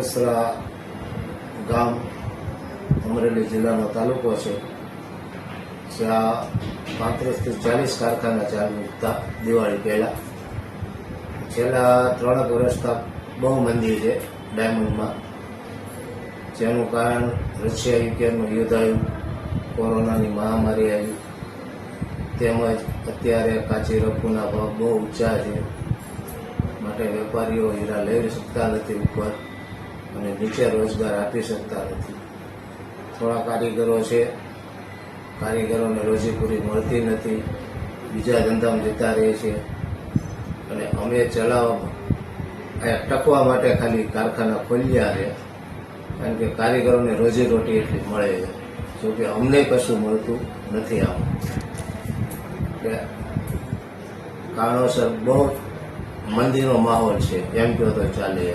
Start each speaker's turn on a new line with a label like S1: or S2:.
S1: બગસરા ગામ, અમરેલી જિલ્લાનો તાલુકો છે, જ્યાં પાંત્રીસથી ચાલીસ કારખાના ચાલુ હતા દિવાળી પહેલાં. છેલ્લા ત્રણેક વર્ષતા બહુ મંદી છે ડાયમંડમાં. જેનું કારણ રશિયા યુક્રેનનું યુદ્ધ આવ્યું કોરોનાની મહામારી આવી. તેમજ અત્યારે કાચી રફુના ભાવ બહુ ઊંચા છે. માટે વેપારીઓ હીરા લઈ શકતા નથી ઉપર. અને નીચે રોજગાર આપી શકતા નથી. થોડા કારીગરો છે. કારીગરોને રોજી પૂરી મળતી નથી. બીજા ધંધામાં જતા રહે છે. અને અમે ચલાવવામાં ટકવા માટે ખાલી કારખાના ખોલ્યા છે. કારણ કે કારીગરોને રોજી રોટી એટલી મળે છે. જોકે અમને કશું મળતું નથી આમ. એટલે કારણોસર બહુ મંદીનો માહોલ છે. એમ કહો તો ચાલે.